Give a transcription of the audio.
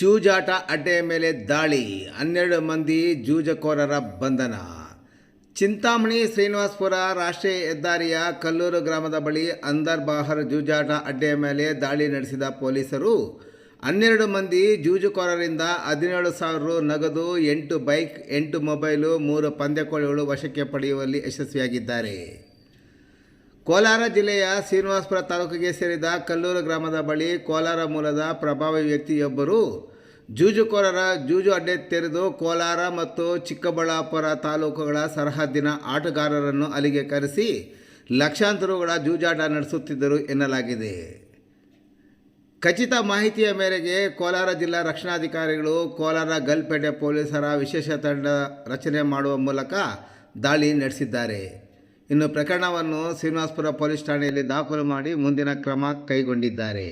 ಜೂಜಾಟ ಅಡ್ಡೆಯ ಮೇಲೆ ದಾಳಿ, ಹನ್ನೆರಡು ಮಂದಿ ಜೂಜಕೋರರ ಬಂಧನ. ಚಿಂತಾಮಣಿ ಶ್ರೀನಿವಾಸ್ಪುರ ರಾಷ್ಟ್ರೀಯ ಹೆದ್ದಾರಿಯ ಕಲ್ಲೂರು ಗ್ರಾಮದ ಬಳಿ ಅಂದರ್ ಬಾಹರ್ ಜೂಜಾಟ ಅಡ್ಡೆಯ ಮೇಲೆ ದಾಳಿ ನಡೆಸಿದ ಪೊಲೀಸರು, ಹನ್ನೆರಡು ಮಂದಿ ಜೂಜುಕೋರರಿಂದ ಹದಿನೇಳು ಸಾವಿರ ರು ನಗದು, ಎಂಟು ಬೈಕ್, ಎಂಟು ಮೊಬೈಲು, ಮೂರು ಪಂದ್ಯಕೋಳಿಗಳು ವಶಕ್ಕೆ ಪಡೆಯುವಲ್ಲಿ ಯಶಸ್ವಿಯಾಗಿದ್ದಾರೆ. ಕೋಲಾರ ಜಿಲ್ಲೆಯ ಶ್ರೀನಿವಾಸಪುರ ತಾಲೂಕಿಗೆ ಸೇರಿದ ಕಲ್ಲೂರು ಗ್ರಾಮದ ಬಳಿ ಕೋಲಾರ ಮೂಲದ ಪ್ರಭಾವಿ ವ್ಯಕ್ತಿಯೊಬ್ಬರು ಜೂಜುಕೋರರ ಜೂಜು ಅಡ್ಡೆ ತೆರೆದು ಕೋಲಾರ ಮತ್ತು ಚಿಕ್ಕಬಳ್ಳಾಪುರ ತಾಲೂಕುಗಳ ಸರಹದ್ದಿನ ಆಟಗಾರರನ್ನು ಅಲ್ಲಿಗೆ ಕರೆಸಿ ಲಕ್ಷಾಂತರಗಳ ಜೂಜಾಟ ನಡೆಸುತ್ತಿದ್ದರು ಎನ್ನಲಾಗಿದೆ. ಖಚಿತ ಮಾಹಿತಿಯ ಮೇರೆಗೆ ಕೋಲಾರ ಜಿಲ್ಲಾ ರಕ್ಷಣಾಧಿಕಾರಿಗಳು ಕೋಲಾರ ಗಲ್ಪೇಟೆ ಪೊಲೀಸರ ವಿಶೇಷ ತಂಡ ರಚನೆ ಮಾಡುವ ಮೂಲಕ ದಾಳಿ ನಡೆಸಿದ್ದಾರೆ. ಇನ್ನು ಪ್ರಕರಣವನ್ನು ಶ್ರೀನಿವಾಸಪುರ ಪೊಲೀಸ್ ಠಾಣೆಯಲ್ಲಿ ದಾಖಲು ಮಾಡಿ ಮುಂದಿನ ಕ್ರಮ ಕೈಗೊಂಡಿದ್ದಾರೆ.